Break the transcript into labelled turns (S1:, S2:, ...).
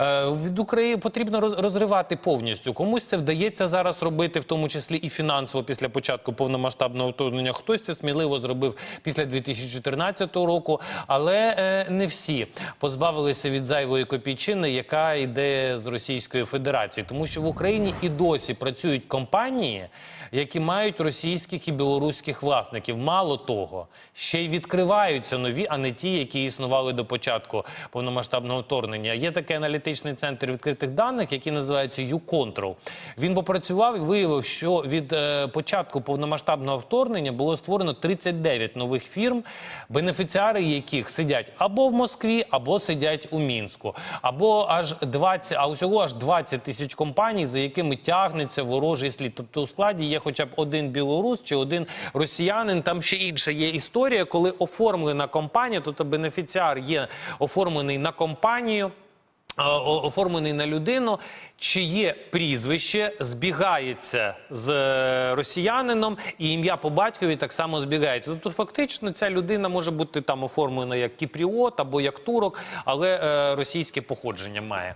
S1: Е, Від України потрібно роз- розривати повністю. Комусь це вдається зараз робити, в тому числі і фінансово після початку повномасштабного вторгнення. Хтось це сміливо зробив після 2014 року, але е, не всі позбавилися від зайвої копійчини, яка йде з Російської Федерації, тому що в Україні і досі працюють компанії, які мають російських і білоруських власників. Мало того, ще й відкриваються нові, а не ті, які існували до початку повномасштабного вторгнення. Є такий аналітичний центр відкритих даних, який називається YouControl. Він попрацював і виявив, що від е, початку повномасштабного вторгнення було створено 39 нових фірм, бенефіціари яких сидять або в Москві, або сидять у Мінську, або аж 20, а усього аж 20 тисяч компаній, за якими тягнеться ворожий слід. Тобто у складі є хоча б один білорус чи один росіянин. Там ще інша є історія, коли оформлена компанія, тобто бенефіціар є оформлений на компанію. Е, Оформлений на людину, чиє прізвище збігається з е, росіянином, і ім'я по батькові так само збігається. Тобто, фактично, ця людина може бути там оформлена як кіпріот або як турок, але е, російське походження має.